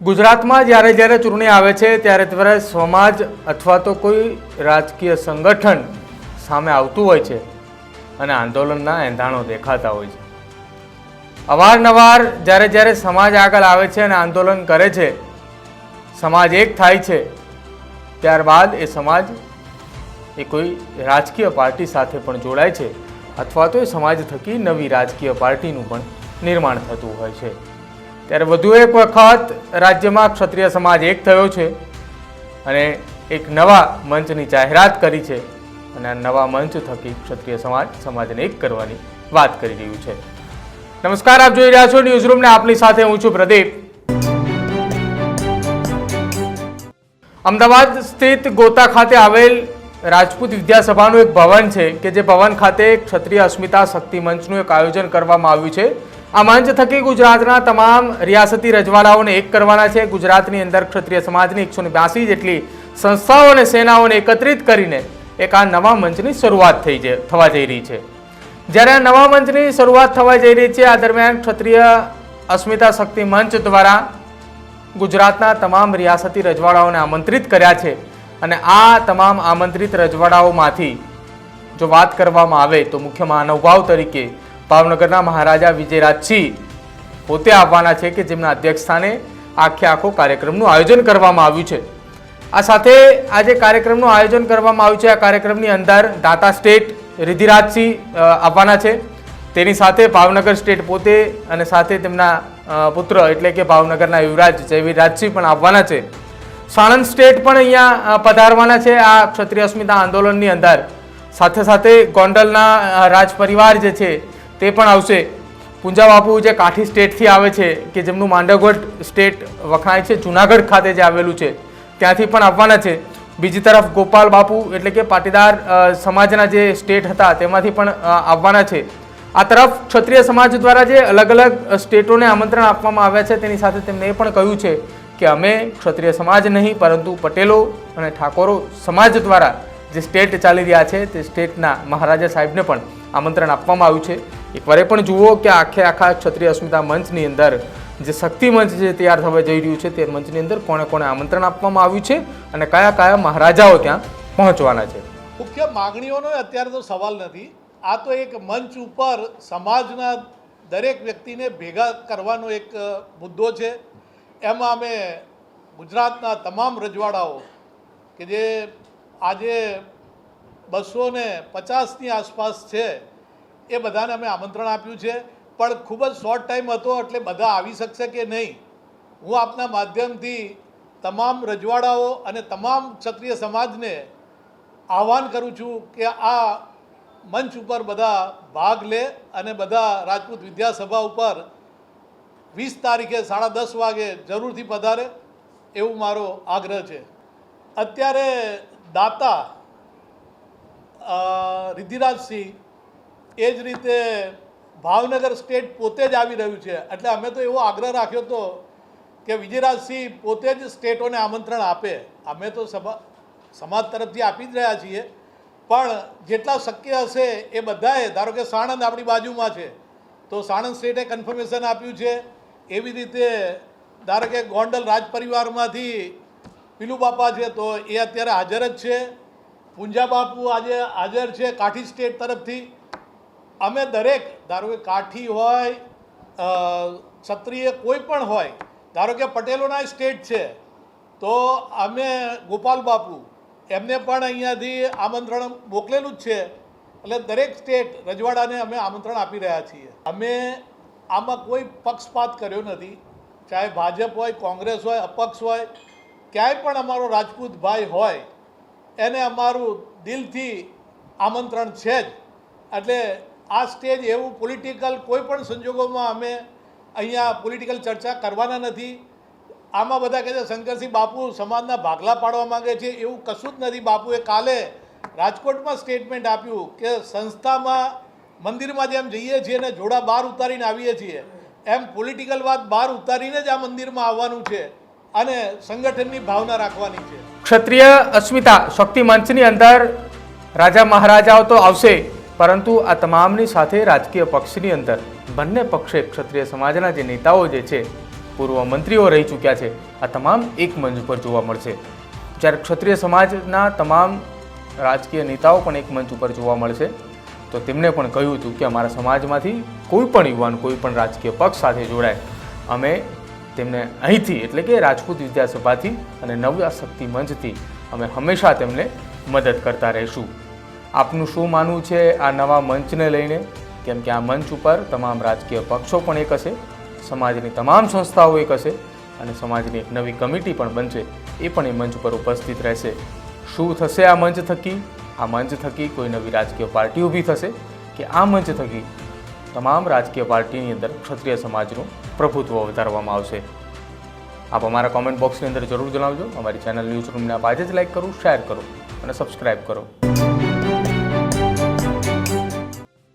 ગુજરાતમાં જ્યારે જ્યારે ચૂંટણી આવે છે, ત્યારે ત્યારે સમાજ અથવા તો કોઈ રાજકીય સંગઠન સામે આવતું હોય છે અને આંદોલનના એંધાણો દેખાતા હોય છે. અવારનવાર જ્યારે જ્યારે સમાજ આગળ આવે છે અને આંદોલન કરે છે, સમાજ એક થાય છે, ત્યારબાદ એ સમાજ એ કોઈ રાજકીય પાર્ટી સાથે પણ જોડાય છે અથવા તો એ સમાજ થકી નવી રાજકીય પાર્ટીનું પણ નિર્માણ થતું હોય છે. ત્યારે વધુ એક વખત રાજ્યમાં ક્ષત્રિય સમાજ એક થયો છે અને એક નવા મંચની જાહેરાત કરી છે અને આ નવા મંચ થકી ક્ષત્રિય સમાજ સમાજને એક કરવાની વાત કરી રહ્યું છે. નમસ્કાર, આપ જોઈ રહ્યા છો ન્યૂઝરૂમને આપની સાથે હું છું પ્રદીપ. અમદાવાદ સ્થિત ગોતા ખાતે આવેલ રાજપૂત વિદ્યાસભાનું એક ભવન છે કે જે ભવન ખાતે ક્ષત્રિય અસ્મિતા શક્તિ મંચનું એક આયોજન કરવામાં આવ્યું છે. આ મંચ થકી ગુજરાતના તમામ રિયાસતી રજવાડાઓને એક કરવાના છે. ગુજરાતની અંદર ક્ષત્રિય સમાજની એકસો બ્યાસી જેટલી સંસ્થાઓ અને સેનાઓને એકત્રિત કરીને એક આ નવા મંચની શરૂઆત થઈ છે, થવા જઈ રહી છે. જ્યારે આ નવા મંચની શરૂઆત થવા જઈ રહી છે, આ દરમિયાન ક્ષત્રિય અસ્મિતા શક્તિ મંચ દ્વારા ગુજરાતના તમામ રિયાસતી રજવાડાઓને આમંત્રિત કર્યા છે અને આ તમામ આમંત્રિત રજવાડાઓમાંથી જો વાત કરવામાં આવે તો મુખ્ય મહાનુભાવ તરીકે ભાવનગરના મહારાજા વિજયરાજસિંહ પોતે આવવાના છે કે જેમના અધ્યક્ષસ્થાને આખે આખો કાર્યક્રમનું આયોજન કરવામાં આવ્યું છે. આ સાથે આ જે કાર્યક્રમનું આયોજન કરવામાં આવ્યું છે, આ કાર્યક્રમની અંદર દાતા સ્ટેટ રિધિરાજસિંહ આવવાના છે. તેની સાથે ભાવનગર સ્ટેટ પોતે અને સાથે તેમના પુત્ર એટલે કે ભાવનગરના યુવરાજ જયવીરાજસિંહ પણ આવવાના છે. સાણંદ સ્ટેટ પણ અહીંયા પધારવાના છે આ ક્ષત્રિય અસ્મિતા આંદોલનની અંદર. સાથે સાથે ગોંડલના રાજ પરિવાર જે છે તે પણ આવશે. પૂંજા બાપુ જે કાઠી સ્ટેટથી આવે છે, કે જેમનું માંડવગઢ સ્ટેટ વખણાય છે, જુનાગઢ ખાતે જે આવેલું છે, ત્યાંથી પણ આવવાના છે. બીજી તરફ ગોપાલ બાપુ એટલે કે પાટીદાર સમાજના જે સ્ટેટ હતા, તેમાંથી પણ આવવાના છે. આ તરફ ક્ષત્રિય સમાજ દ્વારા જે અલગ અલગ સ્ટેટોને આમંત્રણ આપવામાં આવ્યા છે, તેની સાથે તેમણે એ પણ કહ્યું છે કે અમે ક્ષત્રિય સમાજ નહીં, પરંતુ પટેલો અને ઠાકોરો સમાજ દ્વારા જે સ્ટેટ ચાલી રહ્યા છે, તે સ્ટેટના મહારાજા સાહેબને પણ આમંત્રણ આપવામાં આવ્યું છે. એકવાર પણ જુઓ કે આખે આખા ક્ષત્રિય અસ્મિતા મંચની અંદર જે શક્તિ મંચ જે તૈયાર થવા જઈ રહ્યું છે, તે મંચની અંદર કોણે કોણે આમંત્રણ આપવામાં આવ્યું છે અને કયા કયા મહારાજાઓ ત્યાં પહોંચવાના છે. મુખ્ય માગણીઓનો અત્યારે તો સવાલ નથી. આ તો એક મંચ ઉપર સમાજના દરેક વ્યક્તિને ભેગા કરવાનો એક મુદ્દો છે. એમાં અમે ગુજરાતના તમામ રજવાડાઓ કે જે આજે બસો ને પચાસની આસપાસ છે એ બધાને અમે આમંત્રણ આપ્યું છે. પણ ખૂબ જ શોર્ટ ટાઈમ હતો એટલે બધા આવી શકશે કે નહીં? હું આપના માધ્યમથી તમામ રજવાડાઓ અને તમામ ક્ષત્રિય સમાજને આહ્વાન કરું છું કે આ મંચ ઉપર બધા ભાગ લે અને બધા રાજપૂત વિદ્યાસભા ઉપર વીસ તારીખે સાડા દસ વાગે જરૂરથી પધારે એવું મારો આગ્રહ છે. અત્યારે દાતા રિદ્ધિરાજસિંહ એ જ રીતે ભાવનગર સ્ટેટ પોતે જ આવી રહ્યું છે. એટલે અમે તો એવો આગ્રહ રાખ્યો હતો કે વિજયરાજસિંહ પોતે જ સ્ટેટોને આમંત્રણ આપે. અમે તો સભા, સમાજ તરફથી આપી જ રહ્યા છીએ. પણ જેટલા શક્ય હશે એ બધાએ, ધારો કે સાણંદ આપણી બાજુમાં છે, તો સાણંદ સ્ટેટે કન્ફર્મેશન આપ્યું છે. એવી રીતે ધારો કે ગોંડલ રાજ પરિવારમાંથી પીલુ બાપા છે, તો એ અત્યારે હાજર જ છે. પૂંજા બાપુ આજે હાજર છે કાઠી સ્ટેટ તરફથી. અમે દરેક, ધારો કે કાઠી હોય ક્ષત્રિય કોઈ પણ હોય, ધારો કે પટેલોના સ્ટેટ છે, તો અમે ગોપાલ બાપુ, એમને પણ અહીંયાથી આમંત્રણ મોકલેલું જ છે. એટલે દરેક સ્ટેટ રજવાડાને અમે આમંત્રણ આપી રહ્યા છીએ. અમે આમાં કોઈ પક્ષપાત કર્યો નથી. ચાહે ભાજપ હોય, કોંગ્રેસ હોય, અપક્ષ હોય, ક્યાંય પણ અમારો રાજપૂત ભાઈ હોય, એને અમારું દિલથી આમંત્રણ છે જ. એટલે આ સ્ટેજ એવું પોલિટિકલ કોઈ પણ સંજોગોમાં અમે અહીંયા પોલિટિકલ ચર્ચા કરવાના નથી. આમાં બધા કહે છે, શંકરસિંહ બાપુ સમાજના ભાગલા પાડવા માંગે છે. એવું કશું જ નથી. બાપુએ કાલે રાજકોટમાં સ્ટેટમેન્ટ આપ્યું કે સંસ્થામાં મંદિરમાં જેમ જઈએ છીએ ને જોડા બહાર ઉતારીને આવીએ છીએ, એમ પોલિટિકલ વાત બહાર ઉતારીને જ આ મંદિરમાં આવવાનું છે અને સંગઠનની ભાવના રાખવાની છે. ક્ષત્રિય અસ્મિતા, શક્તિ મંચની અંદર રાજા મહારાજાઓ તો આવશે. પરંતુ આ તમામની સાથે રાજકીય પક્ષની અંદર બંને પક્ષે ક્ષત્રિય સમાજના જે નેતાઓ જે છે, પૂર્વ મંત્રીઓ રહી ચૂક્યા છે, આ તમામ એક મંચ ઉપર જોવા મળશે. જ્યારે ક્ષત્રિય સમાજના તમામ રાજકીય નેતાઓ પણ એક મંચ ઉપર જોવા મળશે, તો તેમણે પણ કહ્યું હતું કે અમારા સમાજમાંથી કોઈ પણ યુવાન, કોઈ પણ રાજકીય પક્ષ સાથે જોડાય. અમે તેમને અહીંથી, એટલે કે રાજપૂત વિદ્યાસભાથી અને નવ્યા શક્તિ મંચથી, અમે હંમેશા તેમને મદદ કરતા રહીશું. આપનું શું માનવું છે આ નવા મંચને લઈને? કેમ કે આ મંચ ઉપર તમામ રાજકીય પક્ષો પણ એક હશે, સમાજની તમામ સંસ્થાઓ એક હશે અને સમાજની એક નવી કમિટી પણ બનશે. એ પણ એ મંચ ઉપર ઉપસ્થિત રહેશે. શું થશે આ મંચ થકી? આ મંચ થકી કોઈ નવી રાજકીય પાર્ટી ઊભી થશે? કે આ મંચ થકી તમામ રાજકીય પાર્ટીની અંદર ક્ષત્રિય સમાજનું પ્રભુત્વ વધારવામાં આવશે? આપ અમારા કોમેન્ટ બોક્સની અંદર જરૂર જણાવજો. અમારી ચેનલ ન્યૂઝ રૂમને આપ આજે જ લાઈક કરો શેર કરો અને સબસ્ક્રાઈબ કરો.